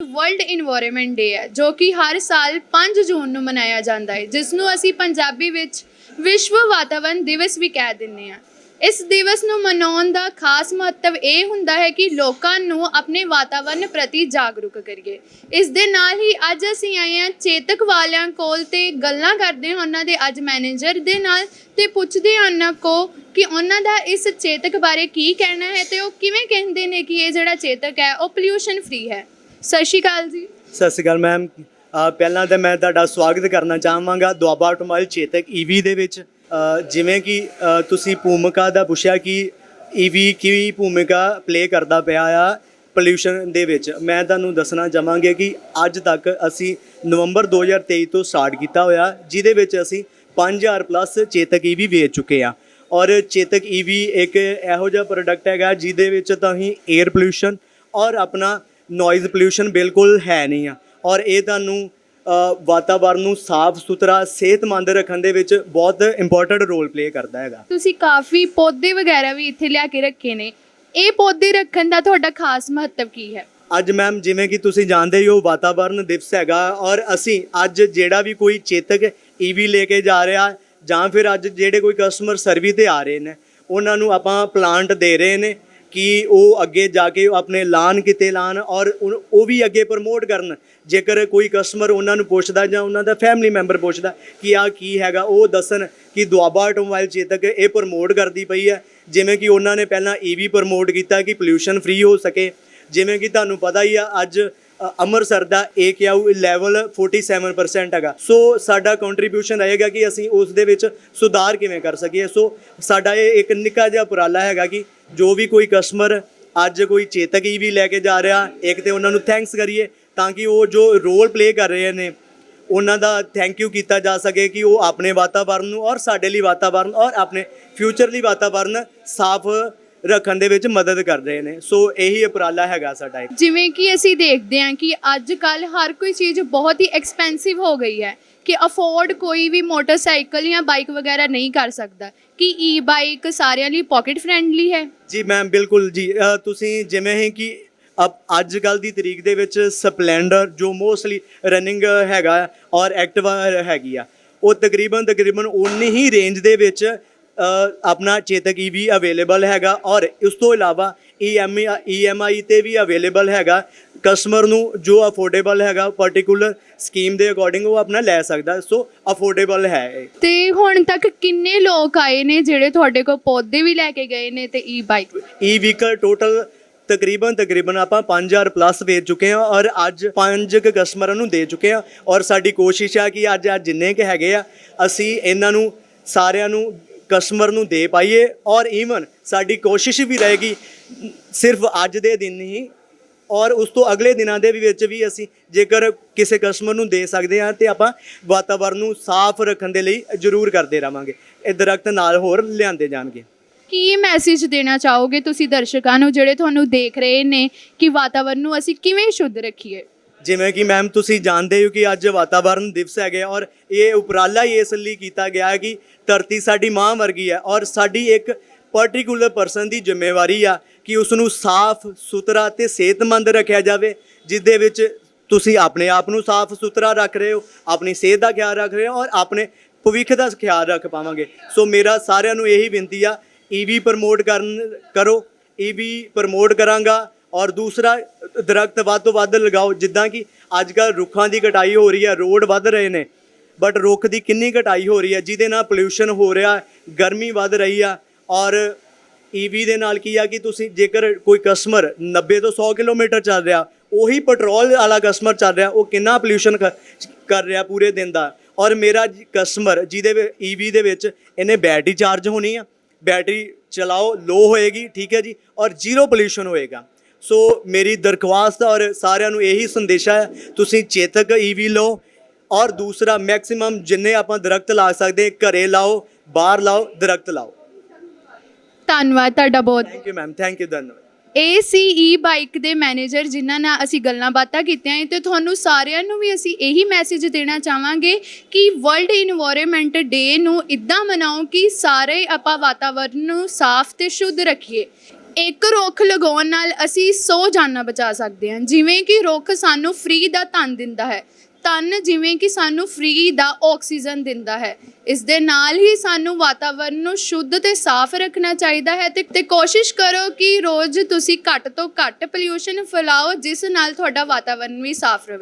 World environment ਡੇ ਹੈ, ਜੋ ਕਿ ਹਰ ਸਾਲ 5 ਜੂਨ ਨੂੰ ਮਨਾਇਆ ਜਾਂਦਾ ਹੈ, ਜਿਸ ਨੂੰ ਅਸੀਂ ਪੰਜਾਬੀ ਵਿੱਚ ਵਿਸ਼ਵ ਵਾਤਾਵਰਣ ਦਿਵਸ ਵੀ ਕਹਿ ਦਿੰਦੇ ਹਾਂ। ਇਸ ਦਿਵਸ ਨੂੰ ਮਨਾਉਣ ਦਾ ਖਾਸ ਮਹੱਤਵ ਇਹ ਹੁੰਦਾ ਹੈ ਕਿ ਲੋਕਾਂ ਨੂੰ ਆਪਣੇ ਵਾਤਾਵਰਣ ਪ੍ਰਤੀ ਜਾਗਰੂਕ ਕਰੀਏ। ਇਸ ਦੇ ਨਾਲ ਹੀ ਅੱਜ ਅਸੀਂ ਆਏ ਹਾਂ ਚੇਤਕ ਵਾਲਿਆਂ ਕੋਲ ਤੇ ਗੱਲਾਂ ਕਰਦੇ ਹਾਂ ਉਹਨਾਂ ਦੇ ਅੱਜ ਮੈਨੇਜਰ ਦੇ ਨਾਲ ਤੇ ਪੁੱਛਦੇ ਹਾਂ ਉਹਨਾਂ ਕੋ ਕਿ ਉਹਨਾਂ ਦਾ ਇਸ ਚੇਤਕ ਬਾਰੇ ਕੀ ਕਹਿਣਾ ਹੈ ਤੇ ਉਹ ਕਿਵੇਂ ਕਹਿੰਦੇ ਨੇ ਕਿ ਇਹ ਜਿਹੜਾ ਚੇਤਕ ਹੈ, ਉਹ ਪੋਲਿਊਸ਼ਨ ਫ੍ਰੀ ਹੈ। ਸਤਿ ਸ਼੍ਰੀ ਅਕਾਲ ਜੀ। ਸਤਿ ਸ਼੍ਰੀ ਅਕਾਲ ਮੈਮ। ਪਹਿਲਾਂ ਤਾਂ ਮੈਂ ਤੁਹਾਡਾ ਸਵਾਗਤ ਕਰਨਾ ਚਾਹਾਂਗਾ ਦੁਆਬਾ ਆਟੋਮੋਬਾਈਲ ਚੇਤਕ ਈਵੀ ਦੇ ਵਿੱਚ। ਜਿਵੇਂ ਕਿ ਤੁਸੀਂ ਭੂਮਿਕਾ ਦਾ ਪੁੱਛਿਆ ਕਿ ਈਵੀ ਕੀ ਭੂਮਿਕਾ ਪਲੇ ਕਰਦਾ ਪਿਆ ਆ ਪੋਲਿਊਸ਼ਨ ਦੇ ਵਿੱਚ। ਮੈਂ ਤੁਹਾਨੂੰ ਦੱਸਣਾ ਚਾਹਾਂਗੇ ਕਿ ਅੱਜ ਤੱਕ ਅਸੀਂ ਨਵੰਬਰ 2023 ਤੋਂ ਸਟਾਰਟ ਕੀਤਾ ਹੋਇਆ, ਜਿਹਦੇ ਵਿੱਚ ਅਸੀਂ 5000 ਪਲੱਸ ਚੇਤਕ ਈਵੀ ਵੇਚ ਚੁੱਕੇ ਆ। ਔਰ ਚੇਤਕ ਈਵੀ ਇੱਕ ਇਹੋ ਜਿਹਾ ਪ੍ਰੋਡਕਟ ਹੈਗਾ, ਜਿਹਦੇ ਵਿੱਚ ਤੁਸੀਂ 에ਅਰ ਪੋਲਿਊਸ਼ਨ ਔਰ ਆਪਣਾ ਨੋਇਜ਼ ਪੋਲਿਊਸ਼ਨ ਬਿਲਕੁਲ ਹੈ ਨਹੀਂ ਆ। ਔਰ ਇਹ ਤੁਹਾਨੂੰ ਵਾਤਾਵਰਨ ਨੂੰ ਸਾਫ਼ ਸੁਥਰਾ ਸਿਹਤਮੰਦ ਰੱਖਣ ਦੇ ਵਿੱਚ ਬਹੁਤ ਇੰਪੋਰਟੈਂਟ ਰੋਲ ਪਲੇ ਕਰਦਾ ਹੈਗਾ। ਤੁਸੀਂ ਕਾਫੀ ਪੌਦੇ ਵਗੈਰਾ ਵੀ ਇੱਥੇ ਲਿਆ ਕੇ ਰੱਖੇ ਨੇ। ਇਹ ਪੌਦੇ ਰੱਖਣ ਦਾ ਤੁਹਾਡਾ ਖਾਸ ਮਹੱਤਵ ਕੀ ਹੈ? ਅੱਜ ਮੈਮ ਜਿਵੇਂ ਕਿ ਤੁਸੀਂ ਜਾਣਦੇ ਹੀ ਹੋ ਵਾਤਾਵਰਨ ਦਿਵਸ ਹੈਗਾ ਔਰ ਅਸੀਂ ਅੱਜ ਜਿਹੜਾ ਵੀ ਕੋਈ ਚੇਤਕ ਈਵੀ ਲੈ ਕੇ ਜਾ ਰਿਹਾ ਜਾਂ ਫਿਰ ਅੱਜ ਜਿਹੜੇ ਕੋਈ ਕਸਟਮਰ ਸਰਵਿਸ ਤੇ ਆ ਰਹੇ ਨੇ ਉਹਨਾਂ ਨੂੰ ਆਪਾਂ ਪਲਾਂਟ ਦੇ ਰਹੇ ਨੇ। ਕਿ ਉਹ ਅੱਗੇ ਜਾ ਕੇ ਆਪਣੇ ਲਾਣ ਕਿਤੇ ਲਾਣ ਔਰ ਉਨ- ਉਹ ਵੀ ਅੱਗੇ ਪ੍ਰਮੋਟ ਕਰਨ। ਜੇਕਰ ਕੋਈ ਕਸਟਮਰ ਉਹਨਾਂ ਨੂੰ ਪੁੱਛਦਾ ਜਾਂ ਉਹਨਾਂ ਦਾ ਫੈਮਿਲੀ ਮੈਂਬਰ ਪੁੱਛਦਾ ਕਿ ਆ ਕੀ ਹੈਗਾ, ਉਹ ਦੱਸਣ ਕਿ ਦੁਆਬਾ ਆਟੋਮੋਬਾਈਲ ਚੇਤਕ ਇਹ ਪ੍ਰਮੋਟ ਕਰਦੀ ਪਈ ਹੈ। ਜਿਵੇਂ ਕਿ ਉਹਨਾਂ ਨੇ ਪਹਿਲਾਂ ਈਵੀ ਪ੍ਰਮੋਟ ਕੀਤਾ ਕਿ ਪੋਲਿਊਸ਼ਨ ਫ੍ਰੀ ਹੋ ਸਕੇ। ਜਿਵੇਂ ਕਿ ਤੁਹਾਨੂੰ ਪਤਾ ਹੀ ਆ, ਅੱਜ ਅੰਮ੍ਰਿਤਸਰ ਦਾ ਏਕਿਊ ਲੈਵਲ 47% ਹੈਗਾ। ਸੋ ਸਾਡਾ ਕੰਟਰੀਬਿਊਸ਼ਨ ਰਹੇਗਾ ਕਿ ਅਸੀਂ ਉਸ ਦੇ ਵਿੱਚ ਸੁਧਾਰ ਕਿਵੇਂ ਕਰ ਸਕੀਏ। ਸੋ ਸਾਡਾ ਇਹ ਇੱਕ ਨਿੱਕਾ ਜਿਹਾ ਉਪਰਾਲਾ ਹੈਗਾ ਕਿ ਜੋ ਵੀ ਕੋਈ ਕਸਟਮਰ ਅੱਜ ਕੋਈ ਚੇਤਕ ਵੀ ਲੈ ਕੇ ਜਾ ਰਿਹਾ, ਇੱਕ ਤੇ ਉਹਨਾਂ ਨੂੰ ਥੈਂਕਸ ਕਰੀਏ ਤਾਂ ਕਿ ਉਹ ਜੋ ਰੋਲ ਪਲੇ ਕਰ ਰਹੇ ਨੇ, ਉਹਨਾਂ ਦਾ ਥੈਂਕ ਯੂ ਕੀਤਾ ਜਾ ਸਕੇ ਕਿ ਉਹ ਆਪਣੇ ਵਾਤਾਵਰਨ ਨੂੰ ਔਰ ਸਾਡੇ ਲਈ ਵਾਤਾਵਰਨ ਔਰ ਆਪਣੇ ਫਿਊਚਰ ਲਈ ਵਾਤਾਵਰਨ ਸਾਫ਼ ਰੱਖਣ ਦੇ ਵਿੱਚ ਮਦਦ ਕਰ ਰਹੇ ਨੇ। ਸੋ ਇਹੀ ਉਪਰਾਲਾ ਹੈਗਾ ਸਾਡਾ ਜਿਵੇਂ ਕਿ ਅਸੀਂ ਦੇਖਦੇ ਹਾਂ ਕਿ ਅੱਜ ਕੱਲ ਹਰ ਕੋਈ ਚੀਜ਼ ਬਹੁਤ ਹੀ ਐਕਸਪੈਂਸਿਵ ਹੋ ਗਈ ਹੈ। ਕਿ ਅਫੋਰਡ ਕੋਈ ਵੀ ਮੋਟਰਸਾਈਕਲ ਜਾਂ ਬਾਈਕ ਵਗੈਰਾ ਨਹੀਂ ਕਰ ਸਕਦਾ। ਕਿ ਈ ਬਾਈਕ ਸਾਰਿਆਂ ਲਈ ਪਾਕਟ ਫ੍ਰੈਂਡਲੀ ਹੈ? ਜੀ ਮੈਮ ਬਿਲਕੁਲ ਜੀ। ਅ, ਤੁਸੀਂ ਜਿਵੇਂ ਹੀ ਕਿ ਅਬ- ਅੱਜ ਕੱਲ ਦੀ ਤਰੀਕ ਦੇ ਵਿੱਚ ਸਪਲੈਂਡਰ ਜੋ ਮੋਸਟਲੀ ਰਨਿੰਗ ਹੈਗਾ ਔਰ ਐਕਟਿਵਾ ਹੈਗੀ ਆ ਉਹ ਤਕਰੀਬਨ ਤਕਰੀਬਨ ਉਨੀ ਹੀ ਰੇਂਜ ਦੇ ਵਿੱਚ ਅ, ਆਪਣਾ ਚੇਤਕ ਈਵੀ ਅਵੇਲੇਬਲ ਹੈਗਾ ਔਰ ਉਸ ਤੋਂ ਇਲਾਵਾ E ਈਐਮਆਈ ਈਐਮਆਈ ਤੇ ਵੀ ਅਵੇਲੇਬਲ ਹੈਗਾ। ਕਸਟਮਰ ਨੂੰ ਜੋ ਅਫੋਰਡੇਬਲ ਹੈਗਾ ਪਾਰਟਿਕੂਲਰ ਸਕੀਮ ਦੇ ਅਕੋਰਡਿੰਗ ਉਹ ਆਪਣਾ ਲੈ ਸਕਦਾ। ਸੋ ਅਫੋਰਡੇਬਲ ਹੈ ਇਹ। ਤੇ ਹੁਣ ਤੱਕ ਕਿੰਨੇ ਲੋਕ ਆਏ ਨੇ ਜਿਹੜੇ ਤੁਹਾਡੇ ਕੋਲ ਪੌਦੇ ਵੀ ਲੈ ਕੇ ਗਏ ਨੇ ਤੇ e bike e vehicle total ਤਕਰੀਬਨ ਤਕਰੀਬਨ ਆਪਾਂ 5000 ਪਲੱਸ ਵੇਚ ਚੁੱਕੇ ਹਾਂ ਔਰ ਅੱਜ ਪੰਜ ਕੁ ਕਸਟਮਰਾਂ ਨੂੰ ਦੇ ਚੁੱਕੇ ਹਾਂ ਔਰ ਸਾਡੀ ਕੋਸ਼ਿਸ਼ ਆ ਕਿ ਅੱਜ ਅੱਜ ਜਿੰਨੇ ਕ ਹੈਗੇ ਆ ਅਸੀਂ ਇਹਨਾਂ ਨੂੰ ਸਾਰਿਆਂ ਨੂੰ ਕਸਟਮਰ ਨੂੰ ਦੇ ਪਾਈਏ ਔਰ ਈਵਨ ਸਾਡੀ ਕੋਸ਼ਿਸ਼ ਵੀ ਰਹੇਗੀ ਸਿਰਫ ਅੱਜ ਦੇ ਦਿਨ ਹੀ ਔਰ ਉਸ ਤੋਂ ਅਗਲੇ ਦਿਨਾਂ ਦੇ ਵਿੱਚ ਵੀ ਅਸੀਂ ਜੇਕਰ ਕਿਸੇ ਕਸਟਮਰ ਨੂੰ ਦੇ ਸਕਦੇ ਹਾਂ ਤੇ ਆਪਾਂ ਵਾਤਾਵਰਨ ਨੂੰ ਸਾਫ਼ ਰੱਖਣ ਦੇ ਲਈ ਜ਼ਰੂਰ ਕਰਦੇ ਰਵਾਂਗੇ ਇਹ ਦਰਖਤ ਨਾਲ ਹੋਰ ਲਿਆਂਦੇ ਜਾਣਗੇ। ਕੀ ਮੈਸੇਜ ਦੇਣਾ ਚਾਹੋਗੇ ਤੁਸੀਂ ਦਰਸ਼ਕਾਂ ਨੂੰ ਜਿਹੜੇ ਤੁਹਾਨੂੰ ਦੇਖ ਰਹੇ ਨੇ ਕਿ ਵਾਤਾਵਰਨ ਨੂੰ ਅਸੀਂ ਕਿਵੇਂ ਸ਼ੁੱਧ ਰੱਖੀਏ? ਜਿਵੇਂ ਕਿ ਮੈਮ ਤੁਸੀਂ ਜਾਣਦੇ ਹੋ ਕਿ ਅੱਜ ਵਾਤਾਵਰਨ ਦਿਵਸ ਹੈਗੇ ਔਰ ਇਹ ਉਪਰਾਲਾ ਹੀ ਇਸ ਲਈ ਕੀਤਾ ਗਿਆ ਕਿ ਧਰਤੀ ਸਾਡੀ ਮਾਂ ਵਰਗੀ ਹੈ ਔਰ ਸਾਡੀ ਇੱਕ ਪਾਰਟਿਕੂਲਰ ਪਰਸਨ ਦੀ ਜ਼ਿੰਮੇਵਾਰੀ ਆ ਕਿ ਉਸ ਨੂੰ ਸਾਫ਼ ਸੁਥਰਾ ਤੇ ਸਿਹਤਮੰਦ ਰੱਖਿਆ ਜਾਵੇ ਜਿਸ ਦੇ ਵਿੱਚ ਤੁਸੀਂ ਆਪਣੇ ਆਪ ਨੂੰ ਸਾਫ਼ ਸੁਥਰਾ ਰੱਖ ਰਹੇ ਹੋ, ਆਪਣੀ ਸਿਹਤ ਦਾ ਖਿਆਲ ਰੱਖ ਰਹੇ ਹੋ ਔਰ ਆਪਣੇ ਭਵਿੱਖ ਦਾ ਖਿਆਲ ਰੱਖ ਪਾਵਾਂਗੇ। ਸੋ ਮੇਰਾ ਸਾਰਿਆਂ ਨੂੰ ਇਹੀ ਬੇਨਤੀ ਆ ਈਵੀ ਪ੍ਰਮੋਟ ਕਰਨ, ਕਰੋ ਈਵੀ ਪ੍ਰਮੋਟ ਕਰਾਂਗਾ ਔਰ ਦੂਸਰਾ ਦਰਖਤ ਵੱਧ ਤੋਂ ਵੱਧ ਲਗਾਓ, ਜਿੱਦਾਂ ਕਿ ਅੱਜ ਕੱਲ੍ਹ ਰੁੱਖਾਂ ਦੀ ਕਟਾਈ ਹੋ ਰਹੀ ਹੈ, ਰੋਡ ਵੱਧ ਰਹੇ ਨੇ ਬਟ ਰੁੱਖ ਦੀ ਕਿੰਨੀ ਕਟਾਈ ਹੋ ਰਹੀ ਹੈ, ਜਿਹਦੇ ਨਾਲ ਪੋਲਿਊਸ਼ਨ ਹੋ ਰਿਹਾ, ਗਰਮੀ ਵੱਧ ਰਹੀ ਆ ਔਰ ਈਵੀ ਦੇ ਨਾਲ ਕੀ ਆ ਕਿ ਤੁਸੀਂ ਜੇਕਰ ਕੋਈ ਕਸਟਮਰ 90 ਤੋਂ 100 ਕਿਲੋਮੀਟਰ ਚੱਲ ਰਿਹਾ, ਉਹੀ ਪੈਟਰੋਲ ਵਾਲਾ ਕਸਟਮਰ ਚੱਲ ਰਿਹਾ, ਉਹ ਕਿੰਨਾ ਪੋਲਿਊਸ਼ਨ ਕਰ ਰਿਹਾ ਪੂਰੇ ਦਿਨ ਦਾ? ਔਰ ਮੇਰਾ ਕਸਟਮਰ ਜਿਹਦੇ ਈਵੀ ਦੇ ਵਿੱਚ ਇਹਨੇ ਬੈਟਰੀ ਚਾਰਜ ਹੋਣੀ ਆ। ਬੈਟਰੀ ਚਲਾਓ ਲੋ ਹੋਏਗੀ, ਠੀਕ ਹੈ ਜੀ, ਔਰ ਜ਼ੀਰੋ ਪੋਲਿਊਸ਼ਨ ਹੋਏਗਾ। ਸੋ ਮੇਰੀ ਦਰਖਾਸਤ ਔਰ ਸਾਰਿਆਂ ਨੂੰ ਇਹੀ ਸੰਦੇਸ਼ਾ ਹੈ, ਤੁਸੀਂ ਚੇਤਕ ਈਵੀ ਲਓ। ਔਰ ਦੂਸਰਾ ਮੈਕਸਿਮਮ ਜਿੰਨੇ ਆਪਾਂ ਦਰਖਤ ਲਾ ਸਕਦੇ, ਘਰੇ ਲਾਓ, ਬਾਹਰ ਲਾਓ, ਦਰਖਤ ਲਾਓ। ਧੰਨਵਾਦ ਤੁਹਾਡਾ ਬਹੁਤ। Thank you ma'am thank you ਧੰਨਵਾਦ। ACE ਬਾਈਕ ਦੇ ਮੈਨੇਜਰ ਜਿਨ੍ਹਾਂ ਨਾਲ ਅਸੀਂ ਗੱਲਾਂ ਬਾਤਾਂ ਕੀਤੀਆਂ ਹੈ ਤੇ ਤੁਹਾਨੂੰ ਸਾਰਿਆਂ ਨੂੰ ਵੀ ਅਸੀਂ ਇਹੀ ਮੈਸੇਜ ਦੇਣਾ ਚਾਹਾਂਗੇ ਕਿ ਵਰਲਡ ਇਨਵਾਇਰਨਮੈਂਟ ਡੇ ਨੂੰ ਇਦਾਂ ਮਨਾਓ ਕਿ ਸਾਰੇ ਆਪਾਂ ਵਾਤਾਵਰਨ ਨੂੰ ਸਾਫ਼ ਤੇ ਸ਼ੁੱਧ ਰੱਖੀਏ। ਇੱਕ ਰੁੱਖ ਲਗਾਉਣ ਨਾਲ ਅਸੀਂ 100 ਜਾਨਾਂ ਬਚਾ ਸਕਦੇ ਹਾਂ। ਜਿਵੇਂ ਕਿ ਰੁੱਖ ਸਾਨੂੰ ਫ੍ਰੀ ਦਾ ਧਨ ਦਿੰਦਾ ਹੈ। ਧਨ ਜਿਵੇਂ ਕਿ ਸਾਨੂੰ ਫ੍ਰੀ ਦਾ ਆਕਸੀਜਨ ਦਿੰਦਾ ਹੈ। ਇਸ ਦੇ ਨਾਲ ਹੀ ਸਾਨੂੰ ਵਾਤਾਵਰਨ ਨੂੰ ਸ਼ੁੱਧ ਤੇ ਸਾਫ਼ ਰੱਖਣਾ ਚਾਹੀਦਾ ਹੈ ਤੇ ਤੇ ਕੋਸ਼ਿਸ਼ ਕਰੋ ਕਿ ਰੋਜ਼ ਤੁਸੀਂ ਘੱਟ ਤੋਂ ਘੱਟ ਪੋਲਿਊਸ਼ਨ ਫੈਲਾਓ, ਜਿਸ ਨਾਲ ਤੁਹਾਡਾ ਵਾਤਾਵਰਨ ਵੀ ਸਾਫ਼ ਰਹੇ